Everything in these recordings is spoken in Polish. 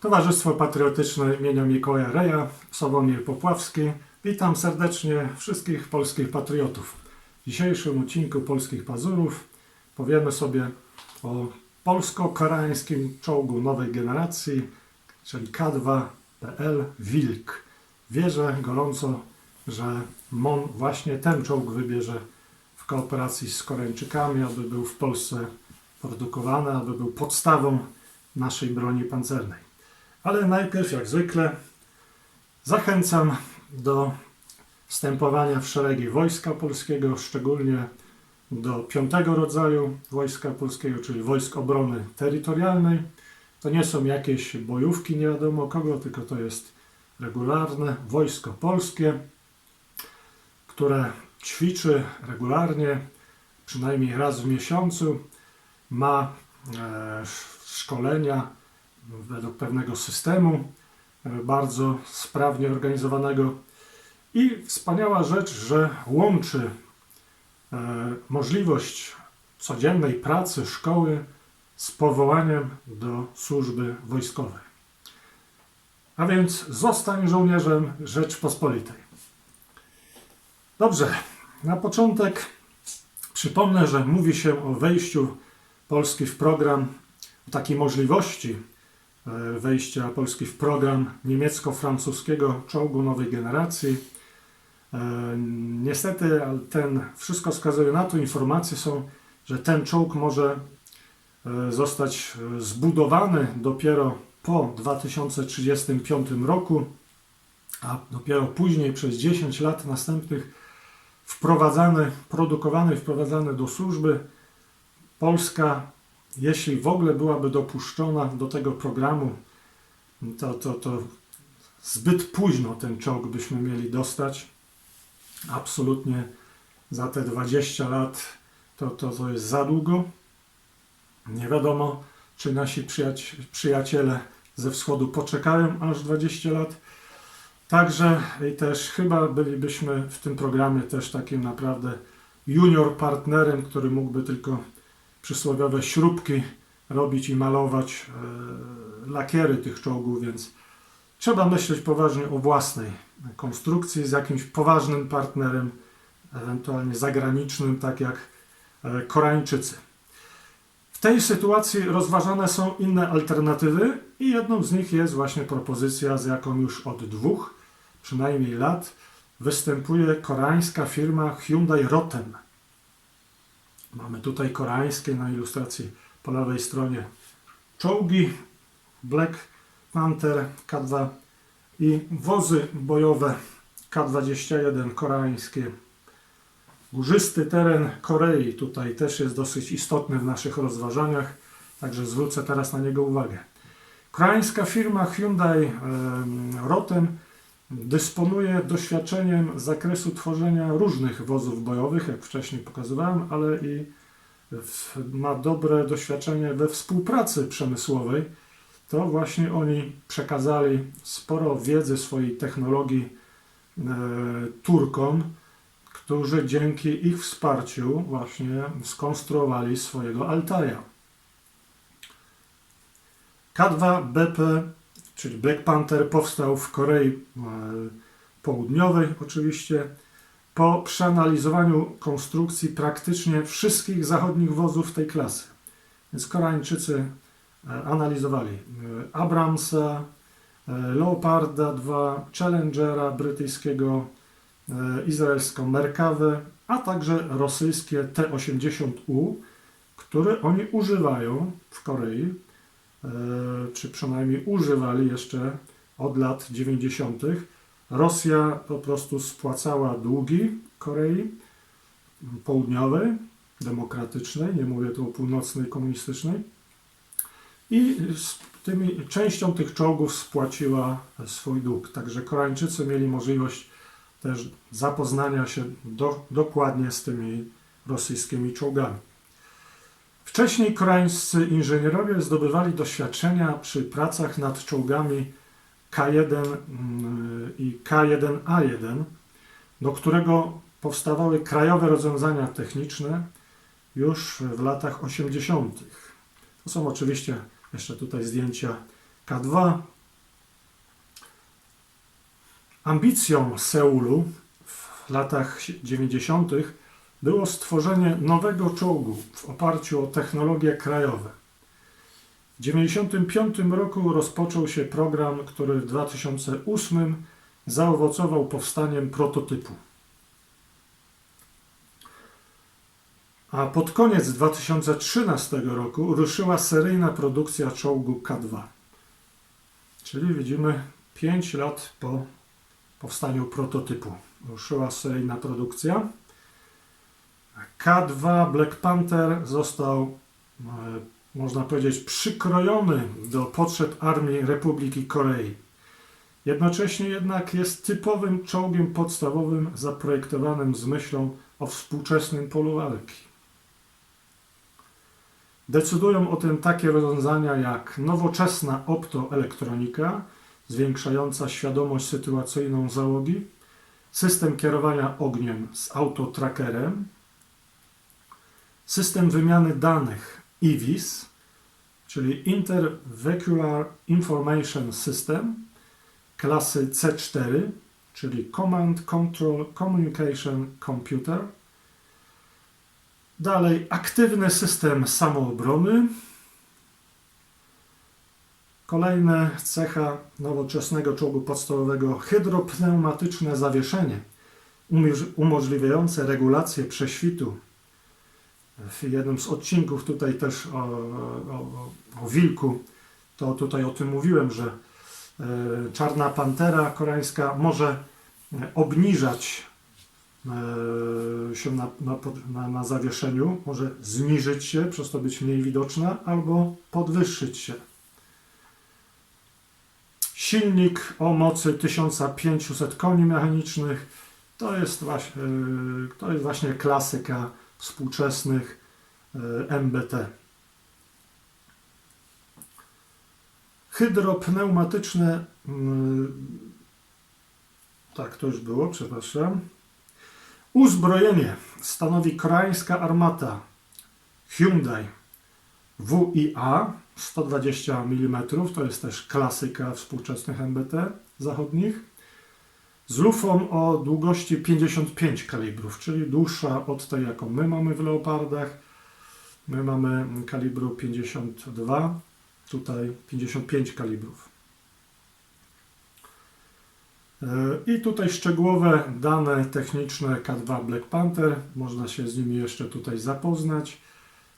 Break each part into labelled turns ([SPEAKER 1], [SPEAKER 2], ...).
[SPEAKER 1] Towarzystwo Patriotyczne imienia Mikołaja Reja, Sławomir Popławski. Witam serdecznie wszystkich polskich patriotów. W dzisiejszym odcinku Polskich Pazurów powiemy sobie o polsko-koreańskim czołgu nowej generacji, czyli K2PL Wilk. Wierzę gorąco, że MON właśnie ten czołg wybierze w kooperacji z Koreańczykami, aby był w Polsce produkowany, aby był podstawą naszej broni pancernej. Ale najpierw, jak zwykle, zachęcam do wstępowania w szeregi Wojska Polskiego, szczególnie do piątego rodzaju Wojska Polskiego, czyli Wojsk Obrony Terytorialnej. To nie są jakieś bojówki nie wiadomo kogo, tylko to jest regularne Wojsko Polskie, które ćwiczy regularnie, przynajmniej raz w miesiącu, ma e, szkolenia według pewnego systemu, e, bardzo sprawnie organizowanego. I wspaniała rzecz, że łączy e, możliwość codziennej pracy szkoły z powołaniem do służby wojskowej. A więc zostań żołnierzem Rzeczpospolitej. Dobrze, na początek przypomnę, że mówi się o wejściu Polski w program, o takiej możliwości wejścia Polski w program niemiecko-francuskiego czołgu nowej generacji. E, Niestety ten wszystko wskazuje na to, informacje są, że ten czołg może e, zostać e, zbudowany dopiero po 2035 roku, a dopiero później przez 10 lat następnych wprowadzany, produkowany i wprowadzany do służby. Polska, jeśli w ogóle byłaby dopuszczona do tego programu, to, to, to zbyt późno ten czołg byśmy mieli dostać. Absolutnie za te 20 lat to, to, to jest za długo. Nie wiadomo, czy nasi przyjaci- przyjaciele ze wschodu poczekają aż 20 lat. Także i też chyba bylibyśmy w tym programie też takim naprawdę junior partnerem, który mógłby tylko przysłowiowe śrubki robić i malować e, lakiery tych czołgów, więc trzeba myśleć poważnie o własnej konstrukcji z jakimś poważnym partnerem, ewentualnie zagranicznym, tak jak e, Koreańczycy. W tej sytuacji rozważane są inne alternatywy i jedną z nich jest właśnie propozycja, z jaką już od dwóch przynajmniej lat występuje koreańska firma Hyundai Rotem. Mamy tutaj koreańskie na ilustracji po lewej stronie czołgi Black Panther K2 i wozy bojowe K21 koreańskie. Górzysty teren Korei tutaj też jest dosyć istotny w naszych rozważaniach, także zwrócę teraz na niego uwagę. Koreańska firma Hyundai em, Rotem dysponuje doświadczeniem z zakresu tworzenia różnych wozów bojowych, jak wcześniej pokazywałem, ale i ma dobre doświadczenie we współpracy przemysłowej. To właśnie oni przekazali sporo wiedzy swojej technologii e, Turkom, którzy dzięki ich wsparciu właśnie skonstruowali swojego Altaja. K2BP, czyli Black Panther, powstał w Korei e, Południowej oczywiście po przeanalizowaniu konstrukcji praktycznie wszystkich zachodnich wozów tej klasy. Więc Koreańczycy e, analizowali e, Abramsa, Leoparda 2, Challengera brytyjskiego, izraelską Merkawę, a także rosyjskie T-80U, które oni używają w Korei, czy przynajmniej używali jeszcze od lat 90. Rosja po prostu spłacała długi Korei Południowej, demokratycznej, nie mówię tu o północnej, komunistycznej. I z tymi, częścią tych czołgów spłaciła swój dług. Także Koreańczycy mieli możliwość też zapoznania się do, dokładnie z tymi rosyjskimi czołgami. Wcześniej koreańscy inżynierowie zdobywali doświadczenia przy pracach nad czołgami K1 mm, i K1A1, do którego powstawały krajowe rozwiązania techniczne już w latach 80. To są oczywiście jeszcze tutaj zdjęcia K2. Ambicją Seulu w latach 90. było stworzenie nowego czołgu w oparciu o technologie krajowe. W 1995 roku rozpoczął się program, który w 2008 zaowocował powstaniem prototypu. A pod koniec 2013 roku ruszyła seryjna produkcja czołgu K2. Czyli widzimy 5 lat po powstaniu prototypu. Ruszyła seryjna produkcja. K2 Black Panther został, e, można powiedzieć, przykrojony do potrzeb Armii Republiki Korei. Jednocześnie jednak jest typowym czołgiem podstawowym zaprojektowanym z myślą o współczesnym polu walki. Decydują o tym takie rozwiązania jak nowoczesna optoelektronika, zwiększająca świadomość sytuacyjną załogi, system kierowania ogniem z autotrackerem, system wymiany danych IVIS, czyli Intervehicular Information System klasy C4, czyli Command Control Communication Computer. Dalej aktywny system samoobrony. Kolejna cecha nowoczesnego czołgu podstawowego hydropneumatyczne zawieszenie umoż- umożliwiające regulację prześwitu. W jednym z odcinków tutaj też o, o, o wilku, to tutaj o tym mówiłem, że e, czarna pantera koreańska może e, obniżać e, się na, na, na, zawieszeniu, może zniżyć się, przez to być mniej widoczna, albo podwyższyć się. Silnik o mocy 1500 koni mechanicznych to jest to jest właśnie klasyka współczesnych e, MBT. Hydropneumatyczne, mm, tak to już było, przepraszam. Uzbrojenie stanowi koreańska armata Hyundai WIA 120 mm, to jest też klasyka współczesnych MBT zachodnich, z lufą o długości 55 kalibrów, czyli dłuższa od tej, jaką my mamy w Leopardach. My mamy kalibru 52, tutaj 55 kalibrów. E, I tutaj szczegółowe dane techniczne K2 Black Panther, można się z nimi jeszcze tutaj zapoznać.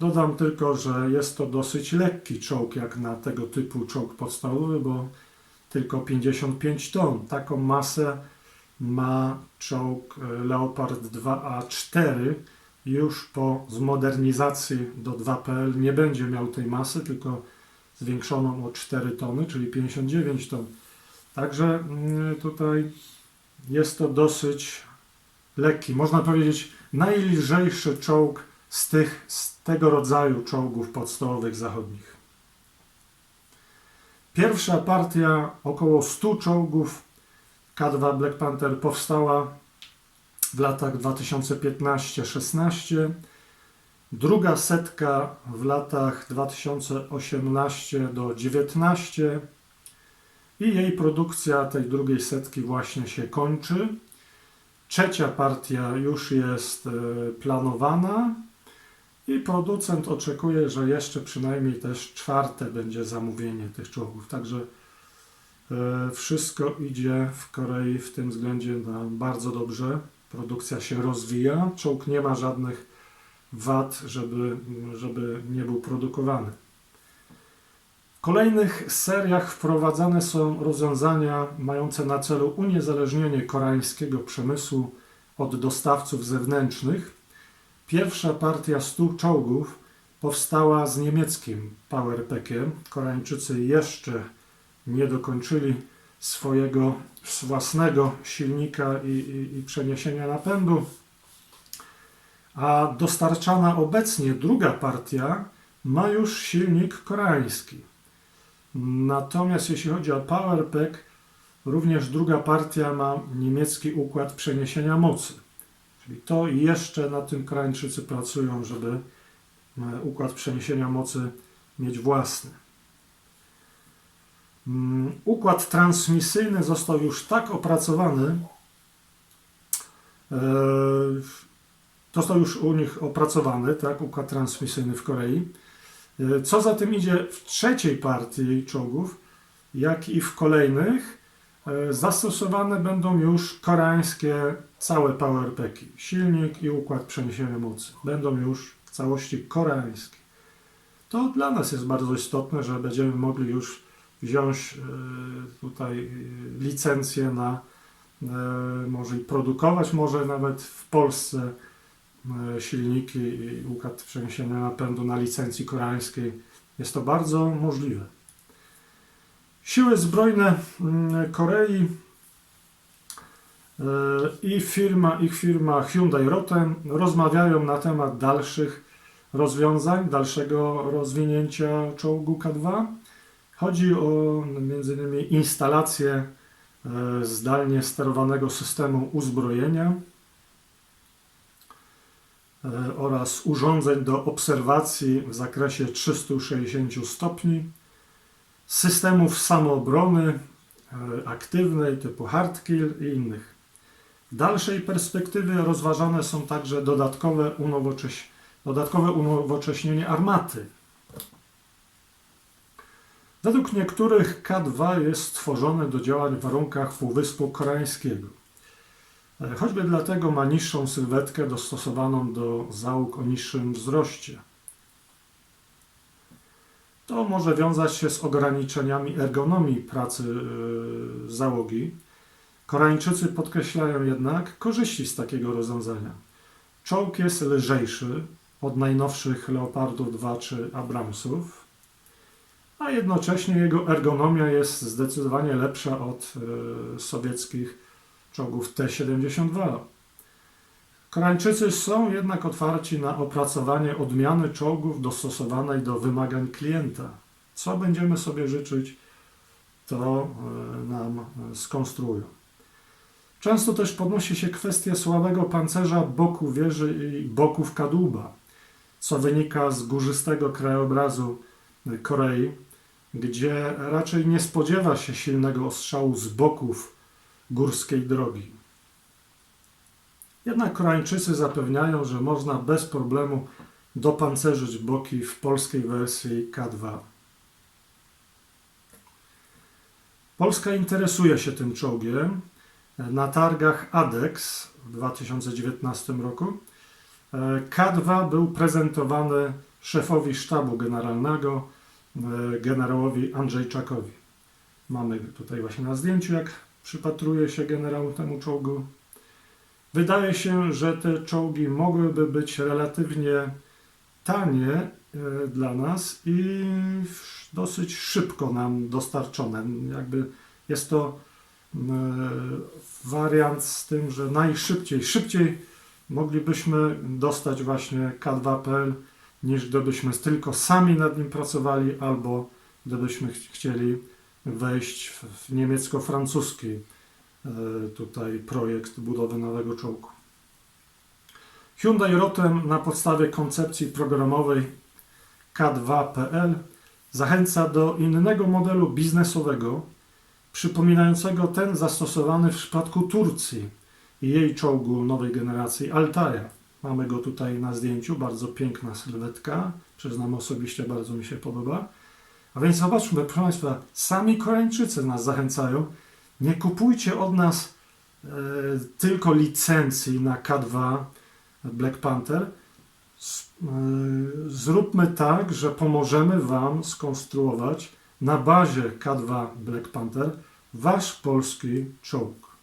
[SPEAKER 1] Dodam tylko, że jest to dosyć lekki czołg jak na tego typu czołg podstawowy, bo tylko 55 ton. Taką masę ma czołg e, Leopard 2A4. Już po zmodernizacji do 2PL nie będzie miał tej masy, tylko zwiększoną o 4 tony, czyli 59 ton. Także mm, tutaj jest to dosyć lekki, można powiedzieć najlżejszy czołg z, tych, z tego rodzaju czołgów podstawowych zachodnich. Pierwsza partia około 100 czołgów K2 Black Panther powstała w latach 2015-16. Druga setka w latach 2018 do 19 i jej produkcja tej drugiej setki właśnie się kończy. Trzecia partia już jest e, planowana i producent oczekuje, że jeszcze przynajmniej też czwarte będzie zamówienie tych czołgów. Także wszystko idzie w Korei w tym względzie na bardzo dobrze. Produkcja się rozwija. Czołg nie ma żadnych wad, żeby, żeby nie był produkowany. W kolejnych seriach wprowadzane są rozwiązania mające na celu uniezależnienie koreańskiego przemysłu od dostawców zewnętrznych. Pierwsza partia 100 czołgów powstała z niemieckim Powerpackiem. Koreańczycy jeszcze nie dokończyli swojego własnego silnika i, i, i przeniesienia napędu. A dostarczana obecnie druga partia ma już silnik koreański. Natomiast jeśli chodzi o Powerpack, również druga partia ma niemiecki układ przeniesienia mocy. Czyli to jeszcze na tym Koreańczycy pracują, żeby e, układ przeniesienia mocy mieć własny. Mm, Układ transmisyjny został już tak opracowany, e, został już u nich opracowany, tak, układ transmisyjny w Korei. E, Co za tym idzie w trzeciej partii czołgów, jak i w kolejnych, e, zastosowane będą już koreańskie całe powerpacki. Silnik i układ przeniesienia mocy będą już w całości koreańskie. To dla nas jest bardzo istotne, że będziemy mogli już wziąć e, tutaj e, licencję na e, może i produkować, może nawet w Polsce silniki i układ przeniesienia napędu na licencji koreańskiej. Jest to bardzo możliwe. Siły zbrojne mm, Korei i firma, ich firma Hyundai Rotem rozmawiają na temat dalszych rozwiązań, dalszego rozwinięcia czołgu K2. Chodzi o m.in. instalację e, zdalnie sterowanego systemu uzbrojenia e, oraz urządzeń do obserwacji w zakresie 360 stopni, systemów samoobrony e, aktywnej typu hardkill i innych. W dalszej perspektywie rozważane są także dodatkowe, unowocześ... dodatkowe unowocześnienie armaty. Według niektórych K2 jest stworzone do działań w warunkach Półwyspu Koreańskiego. E, Choćby dlatego ma niższą sylwetkę dostosowaną do załóg o niższym wzroście. To może wiązać się z ograniczeniami ergonomii pracy yy, załogi. Koreańczycy podkreślają jednak korzyści z takiego rozwiązania. Czołg jest lżejszy od najnowszych Leopardów 2 czy Abramsów, a jednocześnie jego ergonomia jest zdecydowanie lepsza od yy, sowieckich czołgów T-72. Koreańczycy są jednak otwarci na opracowanie odmiany czołgów dostosowanej do wymagań klienta. Co będziemy sobie życzyć, to e, nam e, skonstruują. Często też podnosi się kwestia słabego pancerza boku wieży i boków kadłuba, co wynika z górzystego krajobrazu Korei, gdzie raczej nie spodziewa się silnego ostrzału z boków górskiej drogi. Jednak Koreańczycy zapewniają, że można bez problemu dopancerzyć boki w polskiej wersji K2. Polska interesuje się tym czołgiem. Na targach ADEX w 2019 roku e, K2 był prezentowany szefowi sztabu generalnego, generałowi Andrzejczakowi. Mamy tutaj właśnie na zdjęciu, jak przypatruje się generał temu czołgu. Wydaje się, że te czołgi mogłyby być relatywnie tanie e, dla nas i dosyć szybko nam dostarczone. Jakby jest to e, wariant z tym, że najszybciej, szybciej moglibyśmy dostać właśnie K2PL niż gdybyśmy tylko sami nad nim pracowali albo gdybyśmy ch- chcieli wejść w, w niemiecko-francuski e, tutaj projekt budowy nowego czołgu. Hyundai Rotem na podstawie koncepcji programowej K2PL zachęca do innego modelu biznesowego, przypominającego ten zastosowany w przypadku Turcji i jej czołgu nowej generacji Altaja. Mamy go tutaj na zdjęciu, bardzo piękna sylwetka, przyznam osobiście bardzo mi się podoba. A więc zobaczmy, proszę Państwa, sami Koreańczycy nas zachęcają, nie kupujcie od nas e, tylko licencji na K2 Black Panther. S- e, Zróbmy tak, że pomożemy Wam skonstruować na bazie K2 Black Panther Wasz polski czołg.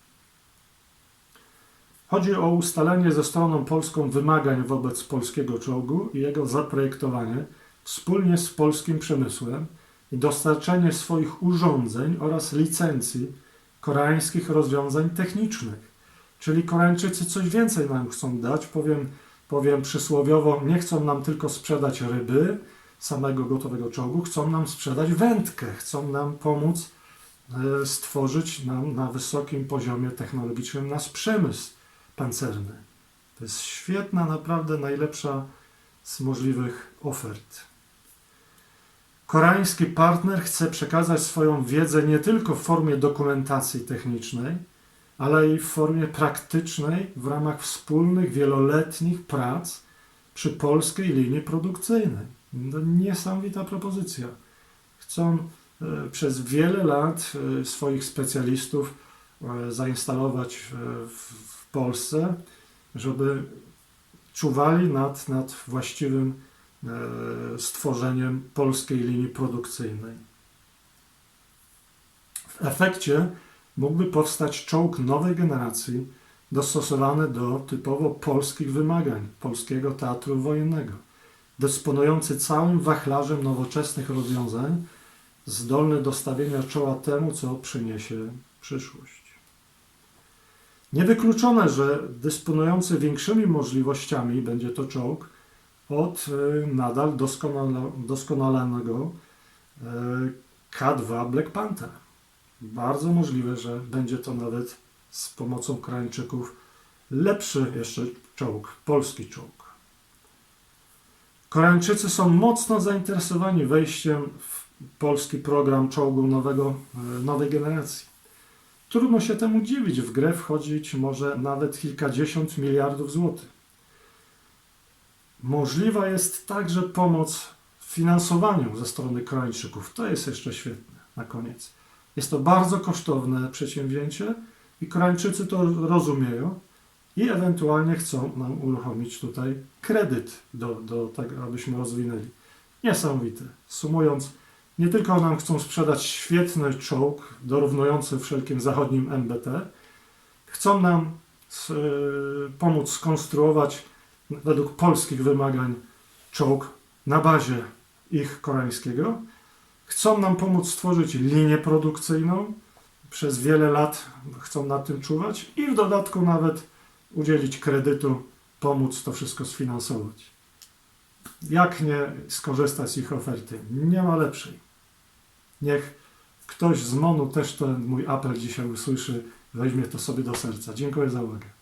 [SPEAKER 1] Chodzi o ustalenie ze stroną polską wymagań wobec polskiego czołgu i jego zaprojektowanie wspólnie z polskim przemysłem i dostarczenie swoich urządzeń oraz licencji koreańskich rozwiązań technicznych. Czyli Koreańczycy coś więcej nam chcą dać, powiem, powiem przysłowiowo, nie chcą nam tylko sprzedać ryby, samego gotowego czołgu, chcą nam sprzedać wędkę, chcą nam pomóc e, stworzyć nam na wysokim poziomie technologicznym nasz przemysł pancerny. To jest świetna, naprawdę najlepsza z możliwych ofert. Koreański partner chce przekazać swoją wiedzę nie tylko w formie dokumentacji technicznej, ale i w formie praktycznej w ramach wspólnych, wieloletnich prac przy polskiej linii produkcyjnej. No, niesamowita propozycja. Chcą e, przez wiele lat e, swoich specjalistów e, zainstalować w Polsce, żeby czuwali nad, nad właściwym e, stworzeniem polskiej linii produkcyjnej. W efekcie mógłby powstać czołg nowej generacji, dostosowany do typowo polskich wymagań polskiego teatru wojennego, dysponujący całym wachlarzem nowoczesnych rozwiązań, zdolny do stawienia czoła temu, co przyniesie przyszłość. Niewykluczone, że dysponujący większymi możliwościami będzie to czołg od y, nadal doskonalonego y, K2 Black Panther. Bardzo możliwe, że będzie to nawet z pomocą Koreańczyków lepszy jeszcze czołg, polski czołg. Koreańczycy są mocno zainteresowani wejściem w polski program czołgu nowego, y, nowej generacji. Trudno się temu dziwić, w grę wchodzić może nawet kilkadziesiąt miliardów złotych. Możliwa jest także pomoc w finansowaniu ze strony Koreańczyków. To jest jeszcze świetne na koniec. Jest to bardzo kosztowne przedsięwzięcie i Koreańczycy to rozumieją i ewentualnie chcą nam uruchomić tutaj kredyt do, do tego, abyśmy rozwinęli. Niesamowite. Sumując, nie tylko nam chcą sprzedać świetny czołg dorównujący wszelkim zachodnim MBT, chcą nam s- pomóc skonstruować według polskich wymagań czołg na bazie ich koreańskiego. Chcą nam pomóc stworzyć linię produkcyjną. Przez wiele lat chcą nad tym czuwać i w dodatku nawet udzielić kredytu, pomóc to wszystko sfinansować. Jak nie skorzystać z ich oferty? Nie ma lepszej. Niech ktoś z MONU też ten mój apel dzisiaj usłyszy, weźmie to sobie do serca. Dziękuję za uwagę.